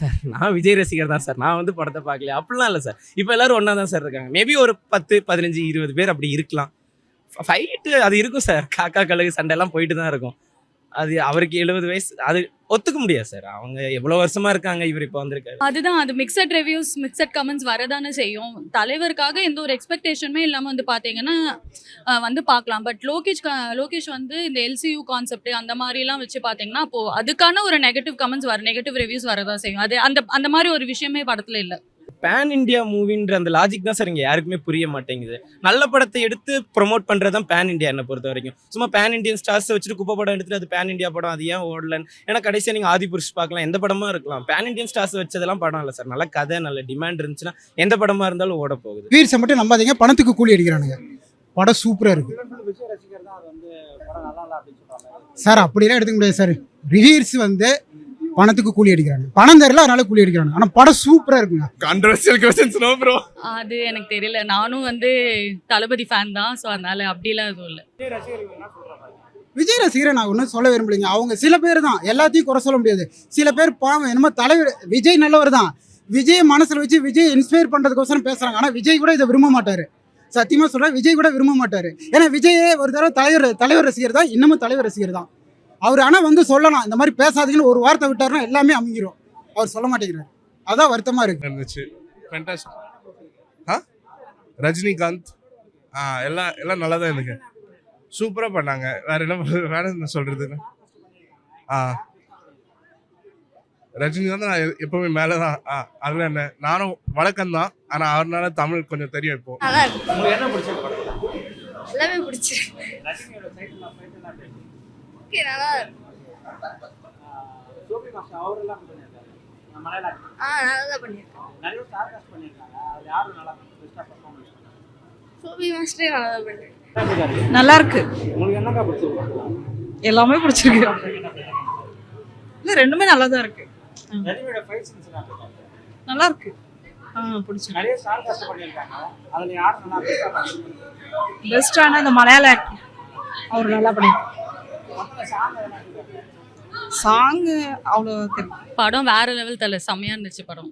Sir நான் விஜய் ரசிகர் தான் சார். நான் வந்து படத்தை பார்க்கல. அப்படிலாம் இல்லை சார். இப்போ எல்லாரும் ஒன்றா தான் சார் இருக்காங்க. மேபி ஒரு பத்து பதினஞ்சு இருபது பேர் அப்படி இருக்கலாம். ஃபைட்டு அது இருக்கும் சார். காக்கா கழுகு சண்டைலாம் போயிட்டு தான் இருக்கும். அது அவருக்கு எழுபது வயசு அது ஒத்துக்க முடியாது சார். அவங்க எவ்வளோ வருஷமா இருக்காங்க இவர் இப்போ வந்திருக்காரு. அதுதான் அது மிக்சட் ரிவ்யூஸ் மிக்சட் கமெண்ட்ஸ் வரதானே செய்யும். தலைவருக்காக எந்த ஒரு எக்ஸ்பெக்டேஷனுமே இல்லாமல் வந்து பார்த்தீங்கன்னா வந்து பார்க்கலாம் பட் லோகேஷ் லோகேஷ் வந்து இந்த எல்சியூ கான்செப்ட் அந்த மாதிரிலாம் வச்சு பார்த்தீங்கன்னா அப்போ அதுக்கான ஒரு நெகட்டிவ் கமெண்ட்ஸ் வர நெகட்டிவ் ரிவ்யூஸ் வரதான் செய்யும். அது அந்த அந்த மாதிரி ஒரு விஷயமே படத்தில் இல்லை. பேன் இந்தியா மூவின்ற அந்த லாஜிக் தான் சார் இங்கே யாருக்குமே புரிய மாட்டேங்குது. நல்ல படத்தை எடுத்து ப்ரொமோட் பண்ணுறது தான் பேன் இந்தியா என்னை பொறுத்த வரைக்கும். சும்மா பேன் இந்தியன் ஸ்டார்ஸ் வச்சுட்டு குப்பை படம் எடுத்துட்டு அது பேன் இந்தியா படம் அது ஏன் ஓடலன்னு. ஏன்னா கடைசியாக நீங்கள் ஆதி புருஷ் பார்க்கலாம் எந்த படமா இருக்கலாம். பேன் இந்தியன் ஸ்டார்ஸ் வச்சதெல்லாம் படம் இல்லை சார் நல்ல கதை நல்ல டிமாண்ட் இருந்துச்சுன்னா எந்த படமா இருந்தாலும் ஓட போகுது. வீர்ஸை மட்டும் நம்பாதீங்க பணத்துக்கு கூலி அடிக்கிறானுங்க. படம் சூப்பராக இருக்கு. விஜய் ரசிகர் தான் அது வந்து படம் நல்லா இல்லை அப்படின்னு சொல்றாங்க. சார் அப்படிலாம் எடுத்துக்க முடியாது சார் ரிவீர்ஸ் வந்து பணத்துக்கு கூலி அடிக்கிறாங்க. பணம் தெரியல அதனால கூலி அடிக்கிறாங்க. ஆனால் படம் சூப்பராக இருக்குங்க. கான்ட்ரவர்சியல் கொஸ்டின்ஸ் நோ ப்ரோ அது எனக்கு தெரியல. நானும் வந்து தளபதி ஃபேன் தான் ஸோ அதனால அப்படிலாம் எதுவும் இல்லை. விஜய் ரசிகரை நான் ஒன்றும் சொல்ல விரும்பலைங்க. அவங்க சில பேர் தான் எல்லாத்தையும் குறை சொல்ல முடியாது. சில பேர் பாவம் என்னமோ தலைவர் விஜய் நல்லவர் தான். விஜய் மனசில் வச்சு விஜய் இன்ஸ்பயர் பண்ணுறதுக்கோசரம் பேசுகிறாங்க ஆனால் விஜய் கூட இதை விரும்ப மாட்டார். சத்தியமாக சொல்கிறேன் விஜய் கூட விரும்ப மாட்டார். ஏன்னா விஜயே ஒரு தடவை தலைவர் தலைவர் ரசிகர் தான் இன்னமும் தலைவர் ரசிகர் தான். அவர் ஆனால் வந்து சொல்லலாம் இந்த மாதிரி பேசாதீங்கன்னு ஒரு வார்த்தை விட்டாருன்னா எல்லாமே அமைங்கிரும். அவர் சொல்ல மாட்டேங்கிறார். அதான் வருத்தமாக இருக்கு. இருந்துச்சு. ஃபேண்டாஸ்டிக் ஆ? ரஜினிகாந்த் ஆ எல்லாம் எல்லாம் நல்லா தான் இருக்கு சூப்பராக பண்ணாங்க. வேற என்ன? வேற என்ன சொல்றதுன்னு ஆ. ரஜினிகாந்த் நான் எ- எப்பவுமே மேலே தான் ஆ அதில் என்ன நானும் வழக்கம் தான் ஆனால் அவர்னால தமிழ் கொஞ்சம் தெரியும் இப்போ. எல்லாமே பிடிச்சிருக்கு. ஓகே நல்லா. ஆ நல்லா தான் பண்ணியிருக்காங்க. சோபி மாஸ்டரே நல்லா தான் பண்ணியிருக்கேன் நல்லா இருக்கு. உங்களுக்கு என்னக்கா பிடிச்சிருக்கு? எல்லாமே பிடிச்சிருக்கு. இல்லை ரெண்டுமே நல்லா தான் இருக்கு? நல்லா இருக்கு. பண்ணியிருக்காங்க. பண்ணியிருக்காங்க பெஸ்டான இந்த மலையாள. அவர் நல்லா பண்ணியிருக்காரு. சாங்கு அவ்வளோ படம் வேற லெவல் தலை செம்மையா இருந்துச்சு படம்.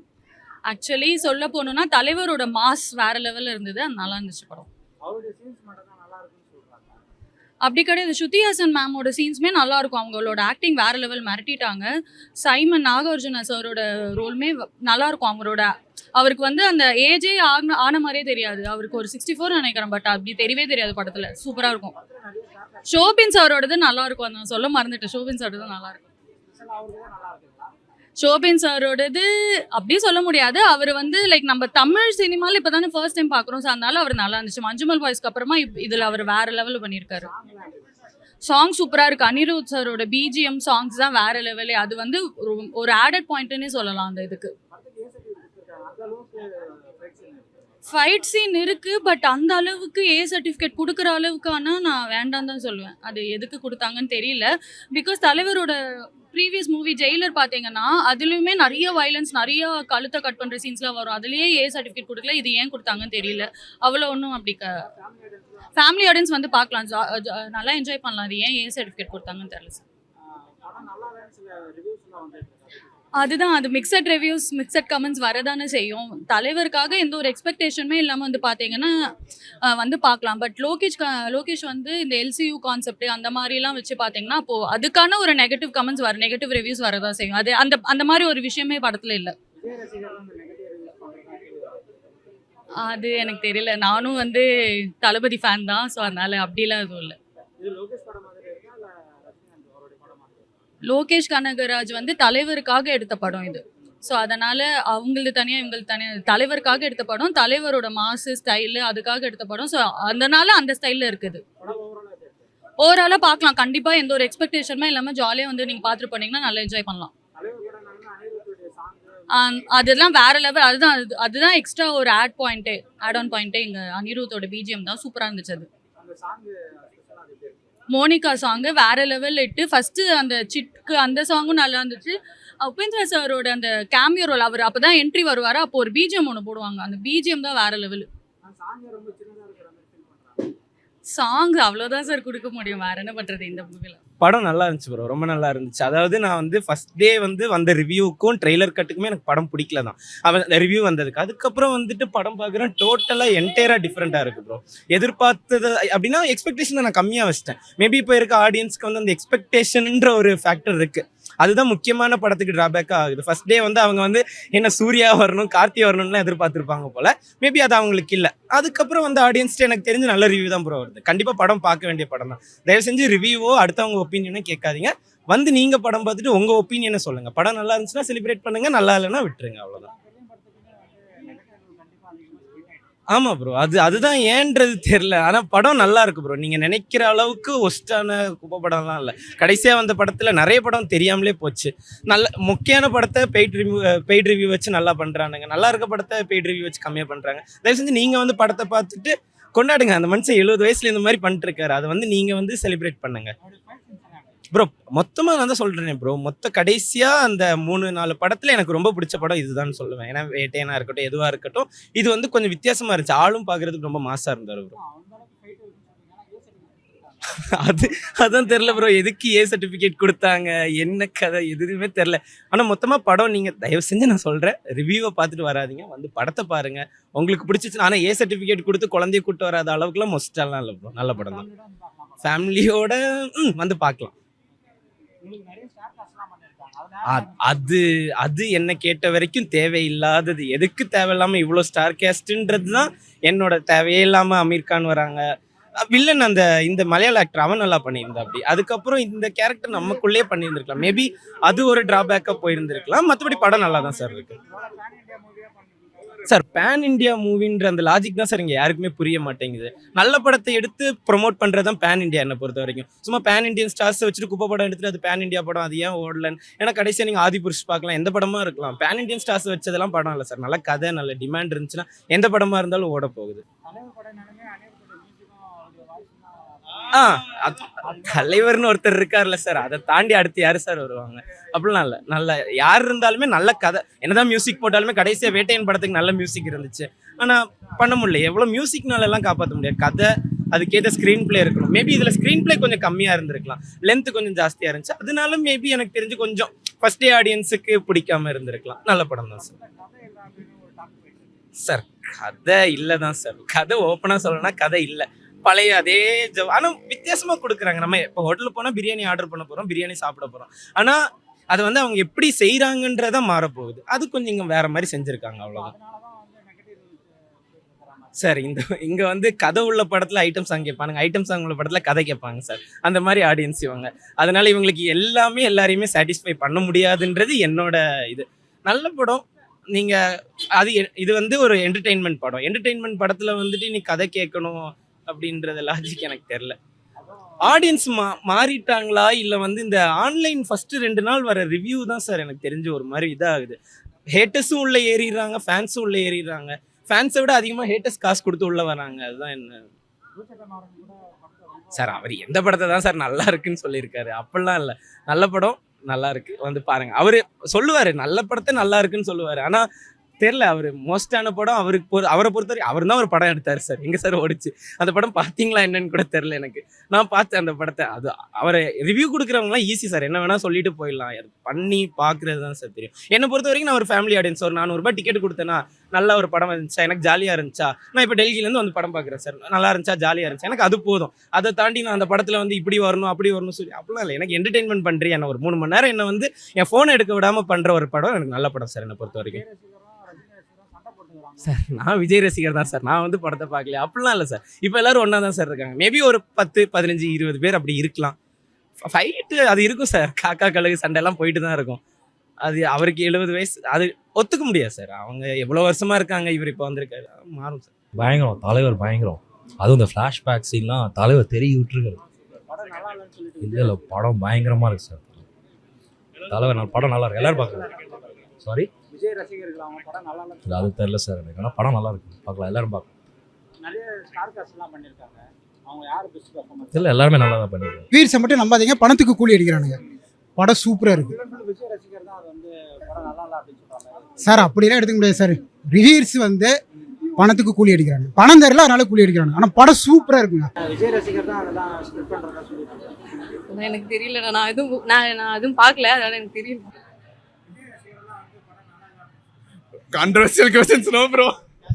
ஆக்சுவலி சொல்ல போகணும்னா தலைவரோட மாஸ் வேற லெவல்ல இருந்தது அது நல்லா இருந்துச்சு படம். அவருடைய சீன்ஸ் மட்டும் தான் நல்லா இருக்குன்னு சொல்றாங்க. அப்படி கிடையாது ஸ்ருதி ஹாசன் மேமோட சீன்ஸுமே நல்லா இருக்கும். அவங்களோட ஆக்டிங் வேற லெவல் மிரட்டிட்டாங்க. சைமன் நாகார்ஜுன சாரோட ரோலுமே நல்லா இருக்கும். அவரோட அவருக்கு வந்து அந்த ஏஜே ஆன ஆன மாதிரியே தெரியாது. அவருக்கு ஒரு சிக்ஸ்டி ஃபோர் நினைக்கிறேன் பட் அப்படி தெரியவே தெரியாது படத்துல. சூப்பரா இருக்கும். ஷோபின் சாரோடது நல்லா இருக்கும் நான் சொல்ல மறந்துட்டேன். ஷோபின் சாரோடது நல்லா இருக்கும் ஷோபின் சாரோடது அப்படியே சொல்ல முடியாது. அவர் வந்து லைக் நம்ம தமிழ் சினிமாவில் இப்போ தானே ஃபர்ஸ்ட் டைம் பார்க்குறோம் ஸோ அதனால அவர் நல்லா இருந்துச்சு. மஞ்சுமல் பாய்ஸ்க்கு அப்புறமா இதில் அவர் வேற லெவலில் பண்ணியிருக்காரு. சாங் சூப்பராக இருக்கு. அனிருத் சாரோட பிஜிஎம் சாங்ஸ் தான் வேற லெவலே அது வந்து ஒரு- ஒரு ஆடட் பாயிண்ட்னே சொல்லலாம் அந்த இதுக்கு அந்த அளவுக்கு ஃபைட் சீன் ஃபைட் சீன் இருக்கு பட் அந்த அளவுக்கு ஏ சர்டிஃபிகேட் கொடுக்குற அளவுக்கு ஆனால் நான் வேண்டாம் தான் சொல்லுவேன். அது எதுக்கு கொடுத்தாங்கன்னு தெரியல. பிகாஸ் தலைவரோட ப்ரீவியஸ் மூவி ஜெயிலர் பார்த்தீங்கன்னா அதுலேயுமே நிறைய வயலன்ஸ் நிறைய கழுத்தை கட் பண்ணுற சீன்ஸ்லாம் வரும். அதுலேயே ஏ சர்டிஃபிகேட் கொடுக்கல இது ஏன் கொடுத்தாங்கன்னு தெரியல. அவ்வளோ ஒன்றும் அப்படி ஃபேமிலி ஆடியன்ஸ் வந்து பார்க்கலாம். ஜா- ஜா- நல்லா என்ஜாய் பண்ணலாம். அது ஏன் ஏ சர்டிஃபிகேட் கொடுத்தாங்கன்னு தெரியல சார் அதுதான் அது மிக்சட் ரிவ்யூஸ் மிக்சட் கமெண்ட்ஸ் வரதானே செய்யும். தலைவருக்காக எந்த ஒரு எக்ஸ்பெக்டேஷனுமே இல்லாமல் வந்து பார்த்தீங்கன்னா வந்து பார்க்கலாம் பட் லோகேஷ் க- லோகேஷ் வந்து இந்த எல்சியூ கான்செப்ட் அந்த மாதிரிலாம் வச்சு பார்த்தீங்கன்னா அப்போது அதுக்கான ஒரு நெகட்டிவ் கமெண்ட்ஸ் வர நெகட்டிவ் ரிவ்யூஸ் வரதான் செய்யும். அது அந்த அந்த மாதிரி ஒரு விஷயமே படத்தில் இல்லை. அது எனக்கு தெரியல. நானும் வந்து தளபதி ஃபேன் தான் ஸோ அதனால அப்படிலாம் எதுவும் இல்லை இது லோகேஷ் படம் மாதிரி இருக்கா இல்ல ரஜினிகாந்த் அவருடைய படம் மாதிரி இருக்கா? லோகேஷ் கனகராஜ் வந்து தலைவருக்காக எடுத்த படம் இது. ஸோ அதனால் அவங்களது தனியாக இவங்களுக்கு தனியாக தலைவருக்காக எடுத்த படம் தலைவரோட மாசு ஸ்டைலு அதுக்காக எடுத்த படம். ஸோ அதனால அந்த ஸ்டைலில் இருக்குது. ஓவராலாக பார்க்கலாம். கண்டிப்பாக எந்த ஒரு எக்ஸ்பெக்டேஷனுமே இல்லாமல் ஜாலியாக வந்து நீங்கள் பார்த்துட்டு போனீங்கன்னா நல்லா என்ஜாய் பண்ணலாம். அதெல்லாம் வேற லெவல் அதுதான் அது- அதுதான் எக்ஸ்ட்ரா ஒரு ஆட் பாயிண்ட்டே ஆட் ஆன் பாயிண்ட்டே இங்கே அனிருத்தோட பிஜிஎம் தான். சூப்பராக இருந்துச்சு அது அந்த சாங் ஸ்பெஷலாக அது எப்படி இருக்கு மோனிகா சாங்கு வேற லெவல் இட்டு ஃபர்ஸ்ட் அந்த சிட்க்கு அந்த சாங்கும் நல்லா இருந்துச்சு. உபேந்திரா சாரோட அந்த கேமியோ ரோல் அவர் அப்பதான் என்ட்ரி வருவார் அப்போ ஒரு பிஜிஎம் ஒன்று போடுவாங்க. அந்த பிஜிஎம் தான் வேற லெவல் அந்த சாங் அவ்வளோதான் சார் கொடுக்க முடியும். வேற என்ன பண்றது இந்த மூவில படம் நல்லா இருந்துச்சு ப்ரோ ரொம்ப நல்லா இருந்துச்சு. அதாவது நான் வந்து ஃபர்ஸ்ட் டே வந்து வந்த ரிவ்யூக்கும் ட்ரெய்லர் கட்டுக்குமே எனக்கு படம் பிடிக்கல தான். அவன் ரிவ்யூ வந்ததுக்கு. அதுக்கப்புறம் வந்துட்டு படம் பார்க்குறேன். டோட்டலாக என்டையராக டிஃப்ரெண்ட்டாக இருக்குது ப்ரோ எதிர்பார்த்தது அப்படின்னா எக்ஸ்பெக்டேஷனை நான் கம்மியாக வச்சிட்டேன். மேபி இப்போ இருக்க ஆடியன்ஸ்க்கு வந்து அந்த எக்ஸ்பெக்டேஷன்ன்ற ஒரு ஃபேக்டர் இருக்குது அதுதான் முக்கியமான படத்துக்கு டிராபேக்காக ஆகுது. ஃபர்ஸ்ட் டே வந்து அவங்க வந்து என்ன சூர்யா வரணும் கார்த்தி வரணும்னு எதிர்பார்த்துருப்பாங்க போல. மேபி அது அவங்களுக்கு இல்லை. அதுக்கப்புறம் வந்து ஆடியன்ஸ்ட்டு எனக்கு தெரிஞ்சு நல்ல ரிவ்யூ தான் ப்ரோ வருது. கண்டிப்பாக படம் பார்க்க வேண்டிய படம் தான். தயவு செஞ்சு ரிவ்யூவோ அடுத்தவங்க ஒப்பீனியனோ கேட்காதீங்க. வந்து நீங்கள் படம் பார்த்துட்டு உங்கள் ஒப்பீனியனை சொல்லுங்கள் படம் நல்லா இருந்துச்சுன்னா செலிப்ரேட் பண்ணுங்கள் நல்லா இல்லைன்னா விட்டுருங்க அவ்வளோதான் ஆமாம் ப்ரோ அது அதுதான் ஏன்றது தெரில ஆனால் படம் நல்லா இருக்கு ப்ரோ நீங்கள் நினைக்கிற அளவுக்கு ஒஸ்டான குப்பை படம்லாம் இல்லை. கடைசியாக வந்த படத்தில் நிறைய படம் தெரியாமலே போச்சு. நல்ல முக்கியமான படத்தை பெய்ட் ரிவ்யூ பெய்ட் ரிவ்யூ வச்சு நல்லா பண்ணுறானுங்க நல்லா இருக்க படத்தை பெய்ட் ரிவ்யூ வச்சு கம்மியாக பண்ணுறாங்க தயவு செஞ்சு நீங்கள் வந்து படத்தை பார்த்துட்டு கொண்டாடுங்க. அந்த மனுஷன் எழுபது வயசுல இந்த மாதிரி பண்ணிட்டு இருக்காரு. அதை வந்து நீங்கள் வந்து செலிப்ரேட் பண்ணுங்க. ப்ரோ மொத்தமாக நான் தான் சொல்கிறேனே ப்ரோ மொத்த கடைசியாக அந்த மூணு நாலு படத்தில் எனக்கு ரொம்ப பிடிச்ச படம் இதுதான் சொல்லுவேன். ஏன்னா வேட்டையனா இருக்கட்டும் எதுவாக இருக்கட்டும் இது வந்து கொஞ்சம் வித்தியாசமா இருந்துச்சு. ஆளும் பார்க்கறதுக்கு ரொம்ப மாசாக இருந்தார் ப்ரோ அது அதான் தெரில ப்ரோ எதுக்கு ஏ சர்டிஃபிகேட் கொடுத்தாங்க? என்ன கதை? எதுவுமே தெரில ஆனால் மொத்தமாக படம் நீங்கள் தயவு செஞ்சு நான் சொல்கிறேன் ரிவ்யூவை பார்த்துட்டு வராதீங்க. வந்து படத்தை பாருங்க. உங்களுக்கு பிடிச்சிச்சு ஆனால் ஏ சர்டிஃபிகேட் கொடுத்து குழந்தைய கூட்டு வராத அளவுக்குலாம் மொஸ்டெல்லாம் இல்லை ப்ரோ நல்ல படம் தான். ஃபேமிலியோட வந்து பார்க்கலாம் உங்களுக்கு நிறைய ஸ்டார் காஸ்ட்லாம் பண்ணியிருக்காங்க அ- அதனால அது அது என்ன கேட்ட வரைக்கும் தேவையில்லாதது. எதுக்கு தேவையில்லாம இவ்வளோ ஸ்டார் கேஸ்ட்ன்றது தான் என்னோட தேவையே இல்லாம அமீர் கான் வராங்க. வில்லன் அந்த இந்த மலையாள ஆக்டர் அவன் நல்லா பண்ணியிருந்தா அப்படி அதுக்கப்புறம் இந்த கேரக்டர் நமக்குள்ளேயே பண்ணியிருந்திருக்கலாம். மேபி அது ஒரு டிராபேக்காக போயிருந்திருக்கலாம். மற்றபடி படம் நல்லா தான் சார் இருக்கு சார் பேன் இந்தியா மூவின்ற அந்த லாஜிக் தான் சார் இங்கே யாருக்குமே புரிய மாட்டேங்குது. நல்ல படத்தை எடுத்து ப்ரொமோட் பண்ணுறது தான் பேன் இந்தியா என்னை பொறுத்த வரைக்கும். சும்மா பேன் இந்தியன் ஸ்டார்ஸ் வச்சுட்டு குப்பை படம் எடுத்துட்டு அது பேன் இந்தியா படம் அது ஏன் ஓடலன்னு? ஏன்னா கடைசியாக நீங்கள் ஆதி புருஷ் பார்க்கலாம் எந்த படமா இருக்கலாம். பேன் இந்தியன் ஸ்டார்ஸ் வச்சதெல்லாம் படம் இல்லை சார். நல்ல கதை நல்ல டிமாண்ட் இருந்துச்சுன்னா எந்த படமா இருந்தாலும் ஓட போகுது தலைவர் படம் நினைமே அனைவருடைய மியூசிக்கும் அவருடைய வாய்ஸும் ஆ தலைவர்னு ஒருத்தர் இருக்கார்ல சார். அதை தாண்டி அடுத்து யாரு சார் வருவாங்க? அப்படிலாம் இல்லை. நல்ல யார் இருந்தாலுமே நல்ல கதை. என்னதான் மியூசிக் போட்டாலுமே கடைசியாக வேட்டையன் படத்துக்கு நல்ல மியூசிக் இருந்துச்சு. ஆனால் பண்ண முடியல. எவ்வளோ மியூசிக்னால எல்லாம் காப்பாற்ற முடியாது. கதை அதுக்கேற்ற ஸ்க்ரீன் ப்ளே இருக்கணும். மேபி இதில் ஸ்க்ரீன் ப்ளே கொஞ்சம் கம்மியாக இருந்திருக்கலாம். லென்த் கொஞ்சம் ஜாஸ்தியாக இருந்துச்சு. அதனால மேபி எனக்கு தெரிஞ்சு கொஞ்சம் ஃபர்ஸ்ட் டே ஆடியன்ஸுக்கு பிடிக்காம இருந்திருக்கலாம். நல்ல படம் தான் சார். சார் கதை இல்லை தான் சார். கதை ஓப்பனாக சொல்லணும்னா கதை இல்லை. பழைய அதே ஜவ் ஆனால் வித்தியாசமாக கொடுக்குறாங்க. நம்ம இப்போ ஹோட்டலுக்கு போனால் பிரியாணி ஆர்டர் பண்ண போகிறோம் பிரியாணி சாப்பிட போகிறோம் ஆனால் அது வந்து அவங்க எப்படி செய்கிறாங்கன்றத மாறப்போகுது. அது கொஞ்சம் இங்கே வேற மாதிரி செஞ்சுருக்காங்க அவ்வளோதான் சார் இந்த இங்கே வந்து கதை உள்ள படத்தில் ஐட்டம் சாங் கேட்பானுங்க. ஐட்டம் சாங் உள்ள படத்தில் கதை கேட்பாங்க சார். அந்த மாதிரி ஆடியன்ஸ் இவங்க. அதனால இவங்களுக்கு எல்லாமே எல்லாரையுமே சாட்டிஸ்ஃபை பண்ண முடியாதுன்றது என்னோட இது. நல்ல படம். நீங்கள் அது எ- இது வந்து ஒரு என்டர்டெயின்மெண்ட் படம். என்டர்டெயின்மெண்ட் படத்தில் வந்துட்டு நீ கதை கேட்கணும். அப்படின்றத லாஜிக் எனக்கு தெரில ஆடியன்ஸ் மா மாறிட்டாங்களா? இல்லை வந்து இந்த ஆன்லைன் ஃபஸ்ட்டு ரெண்டு நாள் வர ரிவ்யூ தான் சார் எனக்கு தெரிஞ்சு ஒரு மாதிரி இதாகுது. ஹேட்டர்ஸும் உள்ளே ஏறிடுறாங்க ஃபேன்ஸும் உள்ளே ஏறிடுறாங்க. ஃபேன்ஸை விட அதிகமாக ஹேட்டர்ஸ் காசு கொடுத்து உள்ளே வராங்க. அதுதான் என்ன? சார் அவர் எந்த படத்தை தான் சார் நல்லா இருக்குன்னு சொல்லியிருக்காரு. அப்படிலாம் இல்லை. நல்ல படம் நல்லா இருக்கு. வந்து பாருங்க. அவரு சொல்லுவாரு நல்ல படத்தை நல்லா இருக்குன்னு சொல்லுவாரு. ஆனா தெரியல அவர் மோஸ்டான படம் அவருக்கு பொறு அவரை பொறுத்தவரை அவர் தான் ஒரு படம் எடுத்தார் சார். எங்கே சார் ஓடிச்சு. அந்த படம் பார்த்தீங்களா என்னன்னு கூட தெரில எனக்கு. நான் பார்த்தேன் அந்த படத்தை. அது அவரை ரிவ்யூ கொடுக்குறவங்களாம் ஈஸி சார். என்ன வேணால் சொல்லிட்டு போயிடலாம். அது பண்ணி பார்க்குறது தான் சார் தெரியும். என்னை பொறுத்த வரைக்கும் நான் ஒரு ஃபேமிலி ஆடியன்ஸ் ஒரு நானூறுபா டிக்கெட் கொடுத்தேன்னா நல்ல ஒரு படம் இருந்துச்சா எனக்கு ஜாலியாக இருந்துச்சா? நான் இப்போ டெல்லியிலேருந்து வந்து படம் பார்க்குறேன் சார். நல்லா இருந்துச்சா? ஜாலியாக இருந்துச்சு? எனக்கு அது போதும். அதை தாண்டி நான் அந்த படத்தில் வந்து இப்படி வரணும் அப்படி வரணும் சொல்லி அப்படிலாம் இல்லை. எனக்கு என்டர்டெயின்மெண்ட் பண்ணுறேன் என்ன ஒரு மூணு மணி நேரம் என்ன வந்து என் ஃபோனை எடுக்க விடாமல் பண்ணுற ஒரு படம் எனக்கு நல்ல படம் சார் என்னை பொறுத்த வரைக்கும் சார் நான் விஜய் ரசிகர் தான் சார். நான் வந்து படத்தை பார்க்கல. அப்படிலாம் இல்லை சார். இப்போ எல்லாரும் ஒன்றா தான் சார் இருக்காங்க. மேபி ஒரு பத்து பதினஞ்சு இருபது பேர் அப்படி இருக்கலாம். ஃபைட்டு அது இருக்கும் சார். காக்கா கழுகு சண்டைலாம் போயிட்டு தான் இருக்கும். அது அவருக்கு எழுபது வயசு அது ஒத்துக்க முடியாது சார். அவங்க எவ்வளோ வருஷமா இருக்காங்க இவர் இப்போ வந்திருக்காரு. மாறும் சார். பயங்கரம். தலைவர் பயங்கரம். அதுவும் இந்த ஃப்ளாஷ்பேக் சீன்லாம் தலைவர் தெரிய விட்டுருக்காரு. படம் நல்லா இல்லை இல்லை படம் பயங்கரமாக இருக்கு சார். தலைவர் படம் நல்லா இருக்கு. எல்லோரும் பார்க்கலாம் சாரி விஜய் ரசிகர்கள் அவங்க படம் நல்லா இல்லை அது தெரில சார் எனக்கு. ஆனால் படம் நல்லா இருக்கு. பார்க்கலாம் எல்லாரும் பார்க்கலாம். நிறைய ஸ்டார் காஸ்ட்லாம் பண்ணியிருக்காங்க அவங்க யார் பெஸ்ட் பர்ஃபார்மன்ஸ் இல்லை எல்லாருமே நல்லா தான் பண்ணிருக்காங்க. வீர்ஸை மட்டும் நம்பாதீங்க பணத்துக்கு கூலி அடிக்கிறானுங்க. படம் சூப்பராக இருக்குது விஜய் ரசிகர் தான் அது வந்து படம் நல்லா இல்லை அப்படின்னு சொல்றாங்க. சார் அப்படிலாம் எடுத்துக்க முடியாது சார். ரிவ்யூஸ் வந்து பணத்துக்கு கூலி அடிக்கிறாங்க. பணம் தெரியல அதனால கூலி அடிக்கிறாங்க. ஆனால் படம் சூப்பராக இருக்குங்க. விஜய் ரசிகர் தான் எனக்கு தெரியல நான் எதுவும் நான் நான் எதுவும் பார்க்கல அதனால எனக்கு தெரியல. Controversial questions no bro